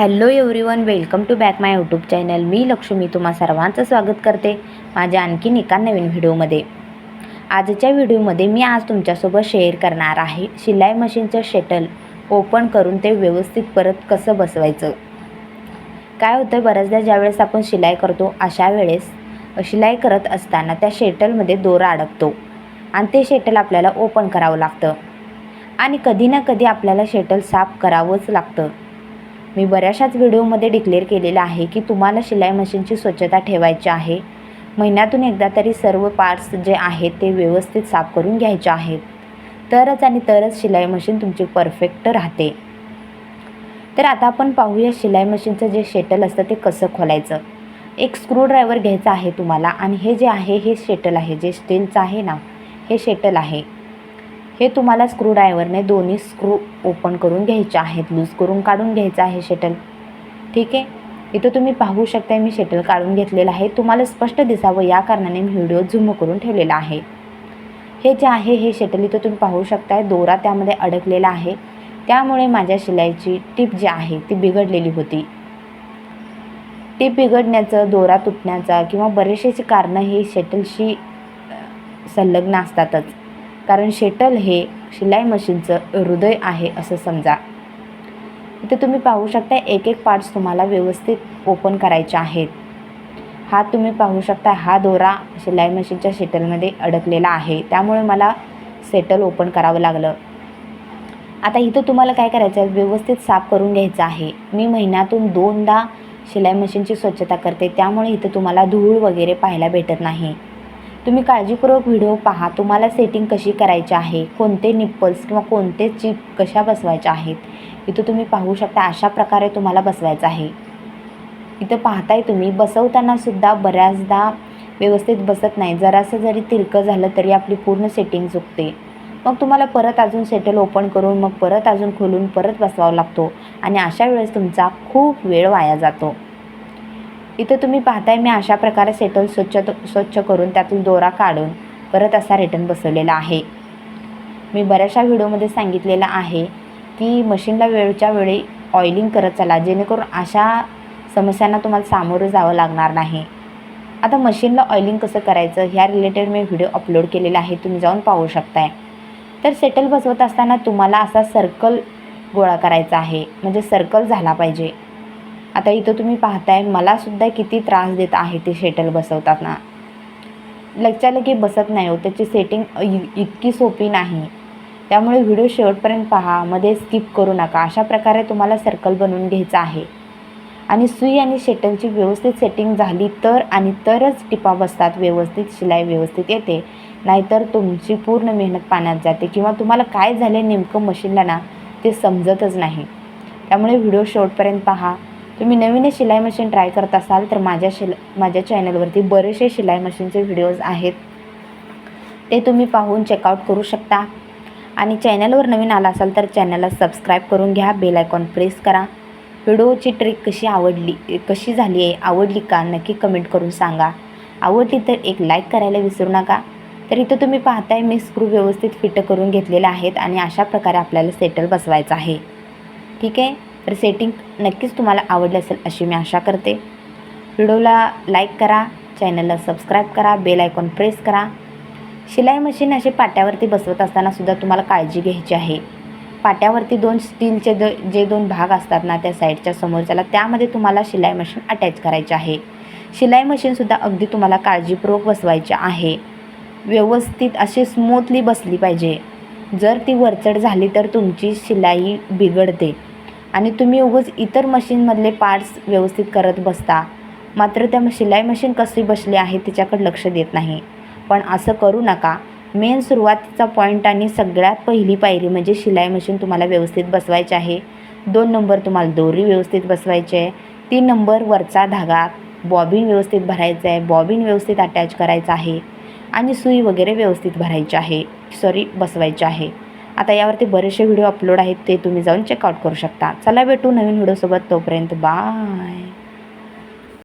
Hello everyone welcome to back my YouTube channel. मी लक्ष्मी तुम्हा सर्वांचं स्वागत करते माझ्या आणखीन एका नवीन व्हिडिओमध्ये. आजच्या व्हिडिओमध्ये मी आज तुमच्यासोबत शेअर करणार आहे शिलाई मशीनचं शटल ओपन करून ते व्यवस्थित परत कसं बसवायचं. काय होतं बऱ्याचदा ज्यावेळेस आपण शिलाई करतो अशा वेळेस शिलाई करत असताना त्या शेटलमध्ये दोरा अडकतो आणि ते शेटल आपल्याला ओपन करावं लागतं. आणि कधी ना कधी आपल्याला शेटल साफ करावंच लागतं. मी बऱ्याचशाच व्हिडिओमध्ये डिक्लेअर केलेलं आहे की तुम्हाला शिलाई मशीनची स्वच्छता ठेवायची आहे. महिन्यातून एकदा तरी सर्व पार्ट्स जे आहेत ते व्यवस्थित साफ करून घ्यायचे आहेत. तरच आणि तरच शिलाई मशीन तुमची परफेक्ट राहते. तर आता आपण पाहूया शिलाई मशीनचं जे शेटल असतं ते कसं खोलायचं. एक स्क्रूड्रायव्हर घ्यायचा आहे तुम्हाला आणि हे जे आहे हे शेटल आहे जे स्टीलचं आहे ना हे शेटल आहे. हे तुम्हाला स्क्रूड्रायव्हरने दोन्ही स्क्रू ओपन करून घ्यायचे आहेत. लूज करून काढून घ्यायचं आहे शटल ठीक आहे? इथं तुम्ही पाहू शकता मी शटल काढून घेतलेलं आहे. तुम्हाला स्पष्ट दिसावं या कारणाने मी व्हिडिओ झूम करून ठेवलेला आहे. हे जे आहे हे शटल इथं तुम्ही पाहू शकताय. दोरा त्यामध्ये अडकलेला आहे. त्यामुळे माझ्या शिलाईची टीप जी आहे ती बिघडलेली होती. टीप बिघडण्याचं दोरा तुटण्याचा किंवा बरेचसे कारणं ही शटलशी संलग्न असतातच. कारण शेटल हे शिलाई मशीनचं हृदय आहे असं समजा. इथे तुम्ही पाहू शकता एक एक पार्ट्स तुम्हाला व्यवस्थित ओपन करायचे आहेत. हा तुम्ही पाहू शकता हा दोरा शिलाई मशीनच्या शेटलमध्ये अडकलेला आहे. त्यामुळे मला सेटल ओपन करावं लागलं. आता इथं तुम्हाला काय करायचं आहे? व्यवस्थित साफ करून घ्यायचं आहे. मी महिन्यातून दोनदा शिलाई मशीनची स्वच्छता करते. त्यामुळे इथं तुम्हाला धूळ वगैरे पाहायला भेटत नाही. तुम्ही काळजीपूर्वक व्हिडिओ पहा. तुम्हाला सेटिंग कशी करायची आहे? कोणते निप्पल्स किंवा कोणते चिप कशा बसवायच्या आहेत? इथं तुम्ही पाहू शकता अशा प्रकारे तुम्हाला बसवायचं आहे. इथं पाहताय तुम्ही बसवतानासुद्धा बऱ्याचदा व्यवस्थित बसत नाही. जरासं जरी तिरकं झालं तरी आपली पूर्ण सेटिंग चुकते. मग तुम्हाला परत अजून सेटल ओपन करून मग परत अजून खोलून परत बसवावा लागतो. आणि अशा वेळेस तुमचा खूप वेळ वाया जातो. इथं तुम्ही पाहताय मी अशा प्रकारे सेटल स्वच्छ स्वच्छ करून त्यातून दोरा काढून परत असा रिटर्न बसवलेला आहे. मी बऱ्याचशा व्हिडिओमध्ये सांगितलेलं आहे की मशीनला वेळच्या वेळी ऑइलिंग करत चला जेणेकरून अशा समस्यांना तुम्हाला सामोरं जावं लागणार नाही. आता मशीनला ऑइलिंग कसं करायचं ह्या रिलेटेड मी व्हिडिओ अपलोड केलेला आहे तुम्ही जाऊन पाहू शकताय. तर सेटल बसवत असताना तुम्हाला असा सर्कल गोळा करायचा आहे म्हणजे सर्कल झाला पाहिजे. आता इथं तुम्ही पाहताय मलासुद्धा किती त्रास देत आहे ते शेटल बसवताना. लगच्या लगे बसत नाही हो त्याची सेटिंग इतकी सोपी नाही. त्यामुळे व्हिडिओ शेवटपर्यंत पहा मध्ये स्किप करू नका. अशा प्रकारे तुम्हाला सर्कल बनवून घ्यायचं आहे. आणि सुई आणि शेटलची व्यवस्थित सेटिंग झाली तर आणि तरच टिपा बसतात व्यवस्थित शिलाई व्यवस्थित येते. नाहीतर तुमची पूर्ण मेहनत पाण्यात जाते किंवा तुम्हाला काय झाले नेमकं मशीनला ना ते समजतच नाही. त्यामुळे व्हिडिओ शेवटपर्यंत पहा. तुम्ही नवीन शिलाई मशीन ट्राय करत असाल तर माझ्या शिला माझ्या चॅनलवरती बरेचसे शिलाई मशीनचे व्हिडिओज आहेत. ते तुम्ही पाहून चेकआउट करू शकता. आणि चॅनलवर नवीन आला असाल तर चॅनलला सबस्क्राईब करून घ्या. बेल आयकॉन प्रेस करा. व्हिडिओची ट्रिक कशी आवडली कशी झाली आहे आवडली का नक्की कमेंट करून सांगा. आवडली तर एक लाईक करायला विसरू नका. तर इथं तुम्ही पाहताय मी स्क्रू व्यवस्थित फिट करून घेतलेले आहेत आणि अशा प्रकारे आपल्याला सेटल बसवायचं आहे. ठीक आहे? तर सेटिंग नक्कीच तुम्हाला आवडलं असेल अशी मी आशा करते. व्हिडिओला लाईक करा चॅनलला सबस्क्राईब करा बेल आयकॉन प्रेस करा. शिलाई मशीन असे पाट्यावरती बसवत असताना सुद्धा तुम्हाला काळजी घ्यायची आहे. पाट्यावरती दोन स्टीलचे द जे दोन भाग असतात ना त्या साईडच्या समोरच्याला त्यामध्ये तुम्हाला शिलाई मशीन अटॅच करायचे आहे. शिलाई मशीनसुद्धा अगदी तुम्हाला काळजीपूर्वक बसवायची आहे. व्यवस्थित अशी स्मूथली बसली पाहिजे. जर ती वरचढ झाली तर तुमची शिलाई बिघडते. आणि तुम्ही उगाच इतर मशीनमधले पार्ट्स व्यवस्थित करत बसता. मात्र त्या शिलाई मशीन कशी बसली आहे तिच्याकडे लक्ष देत नाही. पण असं करू नका. मेन सुरुवातीचा पॉईंट आणि सगळ्यात पहिली पायरी म्हणजे शिलाई मशीन तुम्हाला व्यवस्थित बसवायची आहे. दोन नंबर तुम्हाला दोरी व्यवस्थित बसवायची आहे. तीन नंबर वरचा धागा बॉबिन व्यवस्थित भरायचं आहे. बॉबिन व्यवस्थित अटॅच करायचं आहे. आणि सुई वगैरे व्यवस्थित भरायची आहे. सॉरी बसवायची आहे. आता यावरती बरेचसे व्हिडिओ अपलोड आहेत ते तुम्ही जाऊन चेकआउट करू शकता. चला भेटू नवीन व्हिडिओसोबत तोपर्यंत बाय